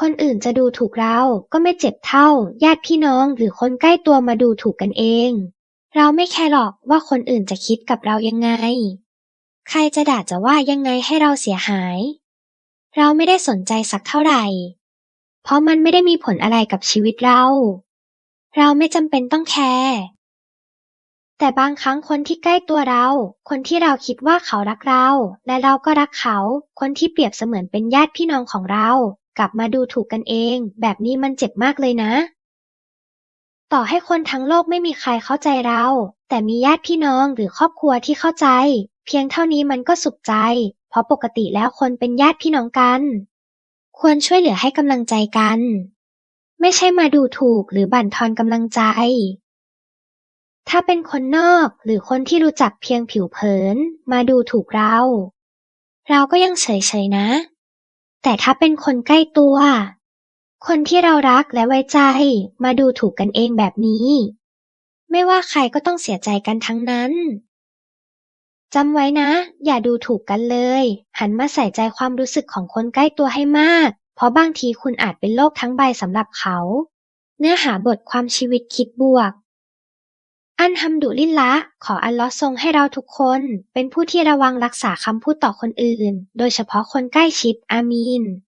คนอื่นจะดูถูกเราก็ไม่เจ็บเท่า ญาติพี่น้องหรือคนใกล้ตัวมาดูถูกกันเอง เราไม่แคร์หรอกว่าคนอื่นจะคิดกับเรายังไง ใครจะด่าจะว่ายังไงให้เราเสียหาย เราไม่ได้สนใจสักเท่าไหร่ เพราะมันไม่ได้มีผลอะไรกับชีวิตเรา เราไม่จำเป็นต้องแคร์แต่บางครั้งคนที่ใกล้ตัวเรา คนที่เราคิดว่าเขารักเรา และเราก็รักเขา คนที่เปรียบเสมือนเป็นญาติพี่น้องของเรา กลับมาดูถูกกันเอง แบบนี้มันเจ็บมากเลยนะ ต่อให้คนทั้งโลกไม่มีใครเข้าใจเรา แต่มีญาติพี่น้องหรือครอบครัวที่เข้าใจ เพียงเท่านี้มันก็สุขใจ เพราะปกติแล้วคนเป็นญาติพี่น้องกัน ควรช่วยเหลือให้กำลังใจกัน ไม่ใช่มาดูถูกหรือบั่นทอนกำลังใจถ้าเป็นคนนอกหรือคนที่รู้จักเพียงผิวเผิน มาดูถูกเรา เราก็ยังเฉยๆนะ แต่ถ้าเป็นคนใกล้ตัว คนที่เรารักและไว้ใจมาดูถูกกันเองแบบนี้ ไม่ว่าใครก็ต้องเสียใจกันทั้งนั้นจำไว้นะ อย่าดูถูกกันเลย หันมาใส่ใจความรู้สึกของคนใกล้ตัวให้มาก เพราะบางทีคุณอาจเป็นโลกทั้งใบสำหรับเขา เนื้อหาบทความชีวิตคิดบวก อันฮัมดุลิลละขออัลลอฮ์ทรงให้เราทุกคน เป็นผู้ที่ระวังรักษาคำพูดต่อคนอื่น โดยเฉพาะคนใกล้ชิด อามีน